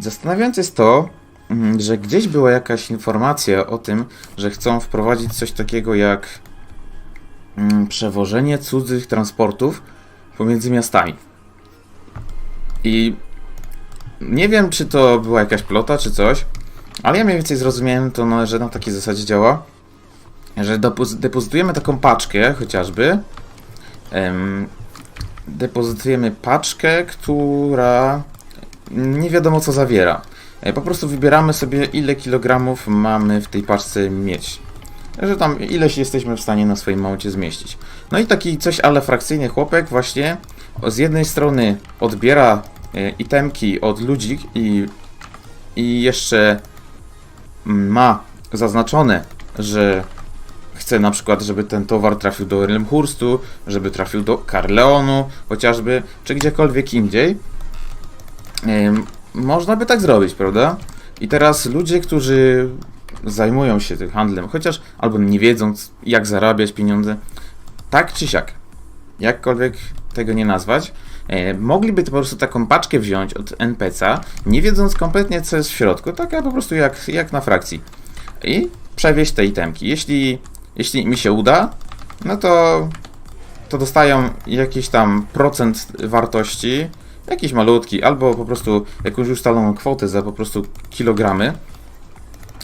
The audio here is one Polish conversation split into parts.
Zastanawiające jest to, mm, że gdzieś była jakaś informacja o tym, że chcą wprowadzić coś takiego jak mm, przewożenie cudzych transportów pomiędzy miastami. I nie wiem, czy to była jakaś plota, czy coś, ale ja mniej więcej zrozumiałem to, no, że na takiej zasadzie działa, że depozy- depozytujemy taką paczkę chociażby. Em, depozytujemy paczkę, która nie wiadomo co zawiera. E, Po prostu wybieramy sobie ile kilogramów mamy w tej paczce mieć. Że tam ileś jesteśmy w stanie na swoim małcie zmieścić. No i taki coś ale frakcyjny chłopek właśnie z jednej strony odbiera e, itemki od ludzi i, i jeszcze mm, ma zaznaczone, że chce na przykład, żeby ten towar trafił do Elmhurstu, żeby trafił do Carleonu chociażby, czy gdziekolwiek indziej. Można by tak zrobić, prawda? I teraz ludzie, którzy zajmują się tym handlem, chociaż albo nie wiedzą, c- jak zarabiać pieniądze, tak czy siak, jakkolwiek tego nie nazwać, e, mogliby po prostu taką paczkę wziąć od NPC'a, nie wiedząc kompletnie, co jest w środku, taka po prostu jak, jak na frakcji. I przewieźć te itemki. Jeśli, jeśli mi się uda, no to, to dostają jakiś tam procent wartości, jakiś malutki, albo po prostu jakąś ustaloną kwotę za po prostu kilogramy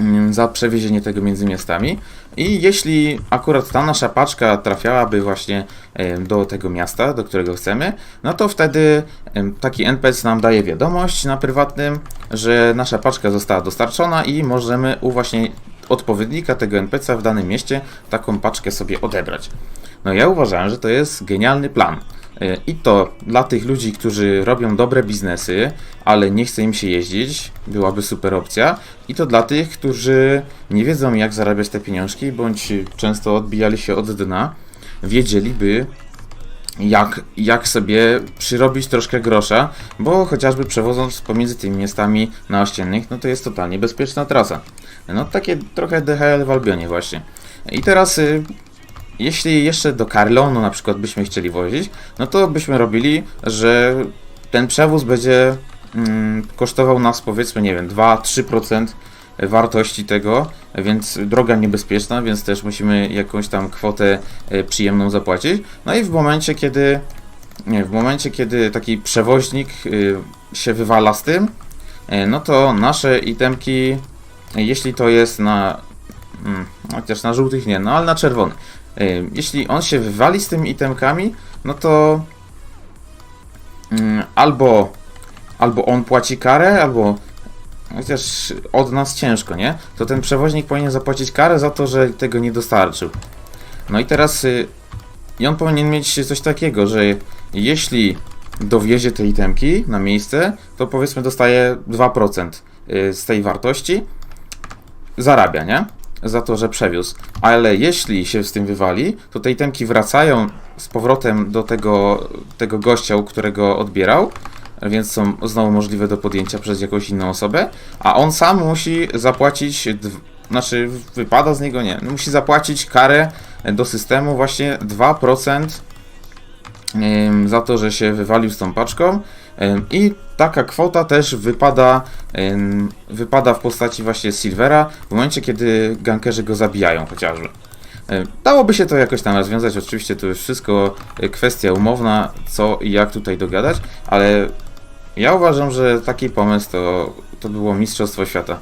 mm, za przewiezienie tego między miastami. I jeśli akurat ta nasza paczka trafiałaby właśnie do tego miasta, do którego chcemy, no to wtedy taki NPC nam daje wiadomość na prywatnym, że nasza paczka została dostarczona i możemy u właśnie odpowiednika tego NPC w danym mieście taką paczkę sobie odebrać. No ja uważałem, że to jest genialny plan. E, I to dla tych ludzi, którzy robią dobre biznesy, ale nie chce im się jeździć, byłaby super opcja. I to dla tych, którzy nie wiedzą jak zarabiać te pieniążki, bądź często odbijali się od dna, wiedzieliby jak, jak sobie przyrobić troszkę grosza, bo chociażby przewoząc pomiędzy tymi miastami naościennych, no to jest totalnie bezpieczna trasa. No takie trochę DHL w Albionie właśnie. I teraz y, jeśli jeszcze do Carleonu na przykład byśmy chcieli wozić, no to byśmy robili, że ten przewóz będzie mm, kosztował nas powiedzmy, nie wiem, 2-3% wartości tego, więc droga niebezpieczna, więc też musimy jakąś tam kwotę e, przyjemną zapłacić. No i w momencie, kiedy nie, w momencie, kiedy taki przewoźnik y, się wywala z tym, e, no to nasze itemki, e, jeśli to jest na mm, chociaż na żółtych nie, no ale na czerwonych. Jeśli on się wywali z tymi itemkami, no to albo, albo on płaci karę, albo chociaż od nas ciężko, nie? To ten przewoźnik powinien zapłacić karę za to, że tego nie dostarczył. No i teraz y, i on powinien mieć coś takiego, że jeśli dowiezie te itemki na miejsce, to powiedzmy dostaje 2% y, z tej wartości, zarabia, nie? Za to, że przewiózł. Ale jeśli się z tym wywali, to te itemki wracają z powrotem do tego, tego gościa, u którego odbierał, więc są znowu możliwe do podjęcia przez jakąś inną osobę, a on sam musi zapłacić, znaczy wypada z niego, nie, musi zapłacić karę do systemu właśnie 2% ym, za to, że się wywalił z tą paczką i taka kwota też wypada, wypada w postaci właśnie Silvera w momencie, kiedy gankerzy go zabijają chociażby. Dałoby się to jakoś tam rozwiązać, oczywiście to już wszystko y, kwestia umowna, co i jak tutaj dogadać, ale ja uważam, że taki pomysł to, to było Mistrzostwo Świata.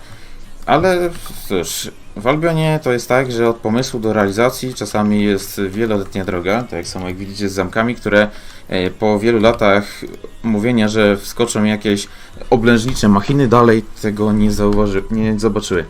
Ale cóż, w Albionie to jest tak, że od pomysłu do realizacji czasami jest wieloletnia droga, tak jak samo jak widzicie z zamkami, które e, po wielu latach mówienia, że wskoczą jakieś oblężnicze machiny, dalej tego nie, zauważy, nie zobaczyły.